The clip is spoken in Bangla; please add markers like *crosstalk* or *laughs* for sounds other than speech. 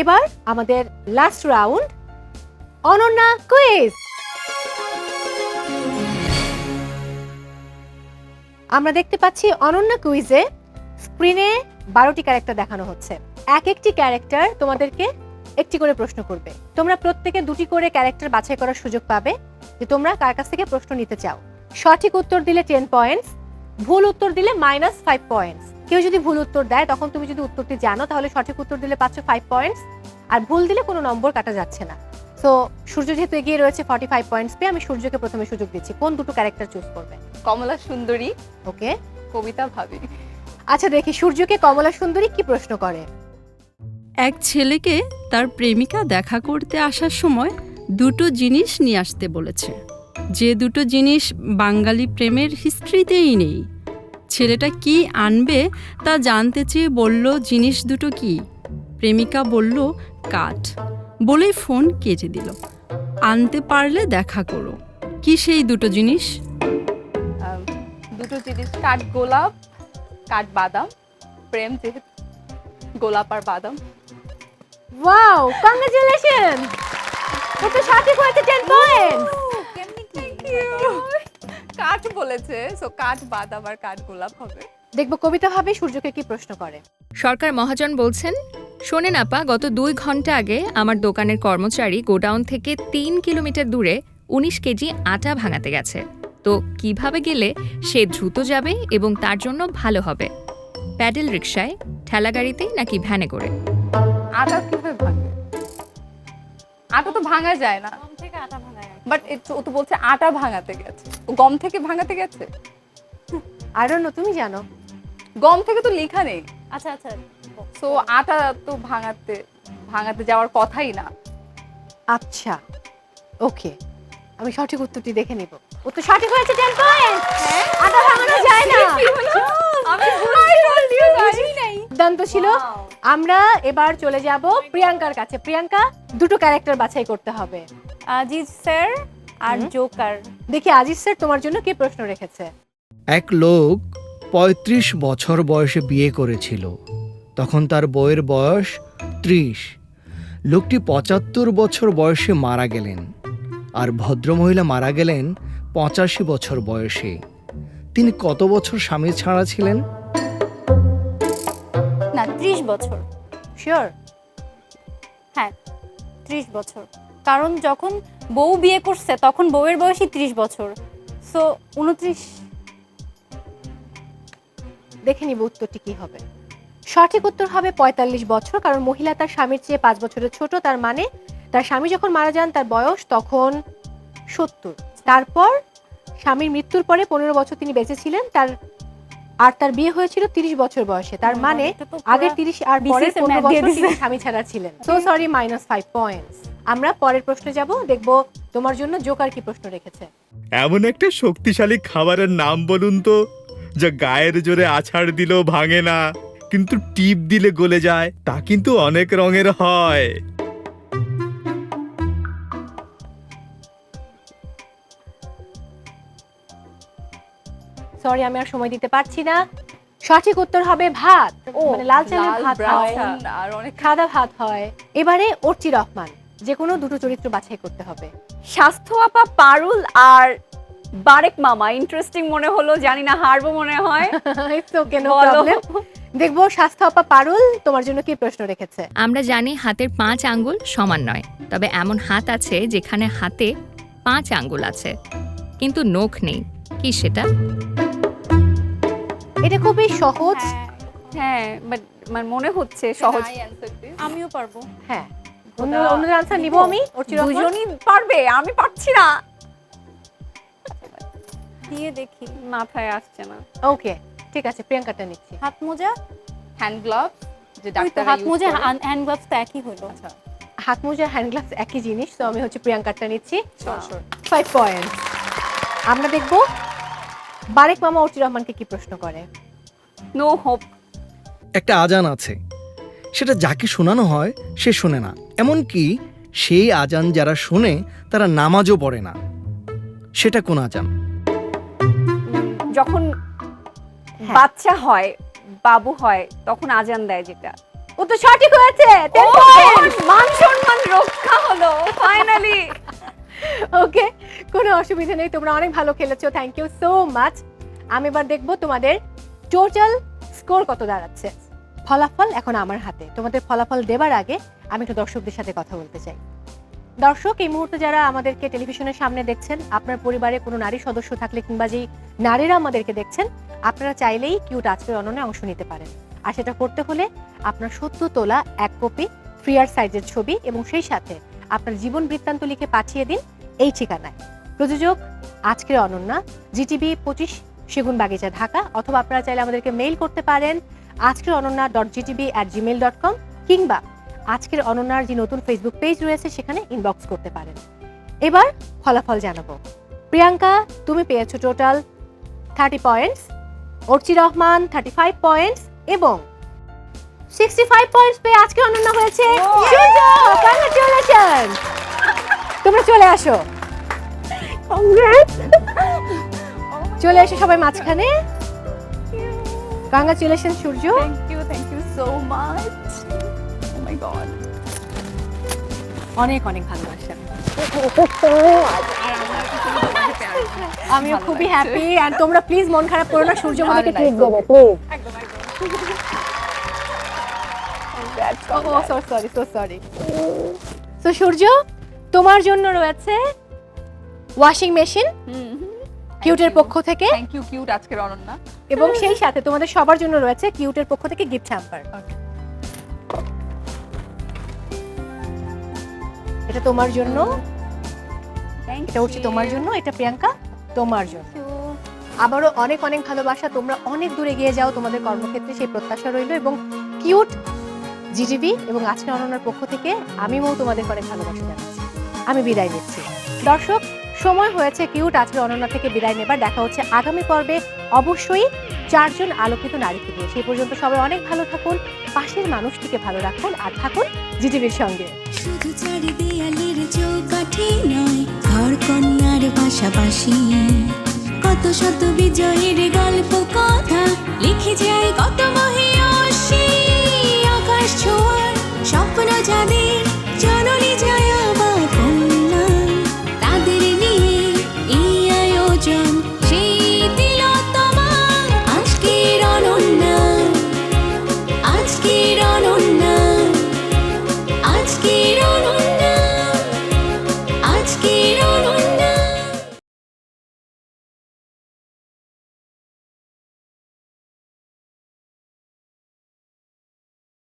এবার আমাদের লাস্ট রাউন্ড অনন্যা কুইজ আমরা দেখতে পাচ্ছি অনন্যা কুইজে স্ক্রিনে বারোটি ক্যারেক্টার দেখানো হচ্ছে। এক একটি ক্যারেক্টার তোমাদেরকে একটি করে প্রশ্ন করবে। তোমরা প্রত্যেকে দুটি করে ক্যারেক্টার বাছাই করার সুযোগ পাবে যে তোমরা কার কাছ থেকে প্রশ্ন নিতে চাও। সঠিক উত্তর দিলে টেন পয়েন্টস ভুল উত্তর দিলে মাইনাস ফাইভ পয়েন্টস কেউ যদি ভুল উত্তর দেয় তখন তুমি যদি উত্তরটি জানো তাহলে সঠিক উত্তর দিলে পাচ্ছ ফাইভ পয়েন্টস আর ভুল দিলে কোনো নম্বর কাটা যাচ্ছে না। তো সূর্য যেহেতু এগিয়ে রয়েছে ফর্টি ফাইভ পয়েন্টস পেয়ে আমি সূর্যকে প্রথমে সুযোগ দিচ্ছি। কোন দুটো ক্যারেক্টার চুজ করবে? কমলা সুন্দরী। ওকে কবিতা ভাবি। আচ্ছা দেখি সূর্যকে কমলা সুন্দরী কি প্রশ্ন করে? এক ছেলেকে তার প্রেমিকা দেখা করতে আসার সময় দুটো জিনিস নিয়ে আসতে বলেছে। যে দুটো জিনিস বাঙালি প্রেমের হিস্ট্রিতেই নেই। ছেলেটা কি আনবে তা জানতে চেয়ে বলল জিনিস দুটো কি? প্রেমিকা বলল কাঠ। বলেই ফোন কেটে দিল। আনতে পারলে দেখা করো। কি সেই দুটো জিনিস? দুটো জিনিস কাঠ গোলাপ কাঠ বাদাম প্রেম যেহেতু গোলাপ আর বাদাম। ওয়াও কংগ্রেচুলেশন তো সঠিক হয়েছে টেন পয়েন্টস কাঠ বলেছে সো কাঠ বাদাম আর কাঠ গোলাপ হবে। দেখব কবিতা ভাবে সূর্যকে কি প্রশ্ন করে। সরকার মহাজন বলছেন শোনেন আপা গত দুই ঘণ্টা আগে আমার দোকানের কর্মচারী গোডাউন থেকে তিন কিলোমিটার দূরে উনিশ কেজি আটা ভাঙাতে গেছে। তো কীভাবে গেলে সে দ্রুত যাবে এবং তার জন্য ভালো হবে? প্যাডেল রিকশায় ঠেলাগাড়িতে নাকি ভ্যানে করে? আটা কীভাবে ভাঙবে? আটা তো ভাঙা যায় না। বাট ও তো বলছে আটা ভাঙাতে গেছে। গম থেকে ভাঙাতে গেছে? আই ডোন্ট নো তুমি জানো। গম থেকে তো লেখা নেই। আচ্ছা আচ্ছা। সো আটা তো ভাঙাতে ভাঙাতে যাওয়ার কথাই না। আচ্ছা ওকে। আমি সঠিক উত্তরটি দেখে নিব। উত্তর সঠিক হয়েছে টেন পয়েন্ট! আটা ভাঙানো যায় না। আমি বুঝি নাই দুর্দান্ত ছিল। আমরা এবার চলে যাব প্রিয়াঙ্কার কাছে। প্রিয়াঙ্কা দুটো ক্যারেক্টার বাছাই করতে হবে। আজিজ স্যার আর জোকার। দেখি আজিজ স্যার তোমার জন্য কি প্রশ্ন রেখেছে? এক লোক পঁয়ত্রিশ বছর বয়সে বিয়ে করেছিল। তখন তার বউয়ের বয়স ত্রিশ। লোকটি পঁচাত্তর বছর বয়সে মারা গেলেন আর ভদ্রমহিলা মারা গেলেন পঁচাশি বছর বয়সে। তিনি কত বছর স্বামী ছাড়া ছিলেন? না ত্রিশ বছর। শিওর হ্যাঁ ত্রিশ বছর। কারণ যখন বউ বিয়ে করছে তখন বউয়ের বয়সই ত্রিশ বছর। সো উনত্রিশ দেখে নিব উত্তরটি কি হবে। সঠিক উত্তর হবে পঁয়তাল্লিশ বছর কারণ মহিলা তার স্বামীর চেয়ে পাঁচ বছরের ছোট তার মানে তার স্বামী যখন মারা যান তার বয়স তখন সত্তর। তারপর স্বামীর মৃত্যুর পরে পনেরো বছর তিনি বেঁচে ছিলেন তার আর তার বিয়ে হয়েছিল তিরিশ বছর বয়সে তার মানে আগের তিরিশ আর পরের পনেরো বছর তিনি স্বামী ছাড়া ছিলেন। So sorry minus five points আমরা পরের প্রশ্নে যাব দেখব তোমার জন্য জোকার কি প্রশ্ন রেখেছে। এমন একটা শক্তিশালী খাবারের নাম বলুন তো যা গায়ের জোরে আছাড় দিলেও ভাঙে না কিন্তু টিপ দিলে গলে যায় তা কিন্তু অনেক রঙের হয়। সরি আমি আর সময় দিতে পারছি না। সঠিক উত্তর হবে ভাত। মানে লাল চালের ভাত হয়। আর অনেক সাদা ভাত হয়। এবারে অর্চি রহমান। যে কোনো দুটো চরিত্র বাছাই করতে হবে। স্বাস্থ্য আপা পারুল আর বারেক মামা। ইন্টারেস্টিং মনে হলো জানি না হারবো মনে হয়. *laughs* দেখব স্বাস্থ্য আপা পারুল তোমার জন্য কি প্রশ্ন রেখেছে? আমরা জানি হাতের পাঁচ আঙ্গুল সমান নয় তবে এমন হাত আছে যেখানে হাতে পাঁচ আঙ্গুল আছে কিন্তু নখ নেই। কি সেটা? এটা খুবই সহজ। হ্যাঁ বাট আমার মনে হচ্ছে সহজ। আমিও পারব। হ্যাঁ। অন্য অন্যদের আনসার নিব আমি? দুজনই পারবে আমি পারছি না। দিয়ে দেখি। মাথায় আসছে না। ওকে ঠিক আছে প্রিয়াঙ্কাটা নিচ্ছি। হাত মোজা? হ্যান্ড গ্লাভ যে ডাক্তার হাত মোজা হ্যান্ড গ্লাভস তো একই হলো। আচ্ছা। হাত মোজা হ্যান্ড গ্লাভস একই জিনিস তো আমি হচ্ছে প্রিয়াঙ্কাটা নিচ্ছি. ফাইভ পয়েন্ট আমরা দেখব বারেক মামা অর্চি রহমানকে কি প্রশ্ন করে। নো হোপ একটা আজান আছে। সেটা যাকে শোনানো হয় সে শোনে না। এমনকি সেই আজান যারা শোনে তারা নামাজও পড়ে না। সেটা কোন আজান? যখন হ্যাঁ। বাচ্চা হয় বাবু হয় তখন আজান দেয় যেটা। ও তো সঠিক হয়েছে! মান সম্মান রক্ষা হলো ফাইনালি ওকে *laughs* কোনো অসুবিধা নেই তোমরা অনেক ভালো খেলেছো থ্যাংক ইউ সো মাচ আমি এবার দেখব তোমাদের টোটাল স্কোর কত দাঁড়াচ্ছে। ফলাফল এখন আমার হাতে। তোমাদের ফলাফল দেবার আগে আমি একটু দর্শকদের সাথে কথা বলতে চাই। দর্শক, এই মুহূর্তে যারা আমাদেরকে টেলিভিশনের সামনে দেখছেন, আপনার পরিবারে কোনো নারী সদস্য থাকলে কিংবা যেই নারীরা আমাদেরকে দেখছেন, আপনারা চাইলেই কিউট আজকের অননে অংশ নিতে পারেন। আর সেটা করতে হলে আপনার সত্য তোলা এক কপি, ফ্রিয়ার সাইজের ছবি এবং সেই সাথে আপনার জীবন বৃত্তান্ত লিখে পাঠিয়ে দিন এই ঠিকানায়। প্রযোজক আজকের অনন্যা, জিটিভি পঁচিশ সেগুন বাগিচা ঢাকা, অথবা আপনারা চাইলে আমাদেরকে মেইল করতে পারেন আজকের Ananya dot Zee TV at Gmail dot com কিংবা আজকের অনন্যার যে নতুন ফেসবুক পেজ রয়েছে সেখানে ইনবক্স করতে পারেন। এবার ফলাফল জানাব। প্রিয়াঙ্কা তুমি পেয়েছ total thirty points Archi Rahman thirty five points এবং সিক্সটি ফাইভ পয়েন্টস পেয়ে আজকে অনন্যা হয়েছে। তোমরা চলে আসো। চলে এসো সবাই মাঝখানে। Congratulation Surya thank you thank you so much oh my god অনেক অনেক ভালোবাসা। আমিও খুবই হ্যাপি আর তোমরা প্লিজ মন খারাপ করো না সূর্য আমাদেরকে ট্রিট দেবে please oh so sorry so sorry so Surya তোমার জন্য রয়েছে ওয়াশিং মেশিন কিউটের পক্ষ থেকে। থ্যাংক ইউ কিউট আজকের অনন্যা। এবং সেই সাথে তোমাদের সবার জন্য রয়েছে কিউটের পক্ষ থেকে গিফট হ্যাম্পার এটা তোমার জন্য। এটা হচ্ছে তোমার জন্য এটা প্রিয়াঙ্কা তোমার জন্য। আবারও অনেক অনেক ভালোবাসা তোমরা অনেক দূরে গিয়ে যাও তোমাদের কর্মক্ষেত্রে সেই প্রত্যাশা রইল এবং কিউট জিজিবি এবং আজকে অনন্যার পক্ষ থেকে আমি মৌ তোমাদের অনেক ভালোবাসা জানাচ্ছি। আমি বিদায় নিচ্ছি। দর্শক সময় হয়েছে কিউট আজকে অনন্যা থেকে বিদায় নেবার। দেখা হচ্ছে আগামী পর্বে। অবশ্যই চারজন আলোকিত নারীকে নিয়ে সেই পর্যন্ত সবাই অনেক ভালো থাকুন, পাশের মানুষটিকে ভালো রাখুন আর থাকুন জিটিভির সঙ্গে। শুধু চারি চৌকাঠি নয়, ঘর কন্যার পাশাপাশি। কত শত বিজয়ের গল্প কথা লিখে যায় কত মহিয়সী। আকাশ ছোঁয়ার স্বপ্ন যাদের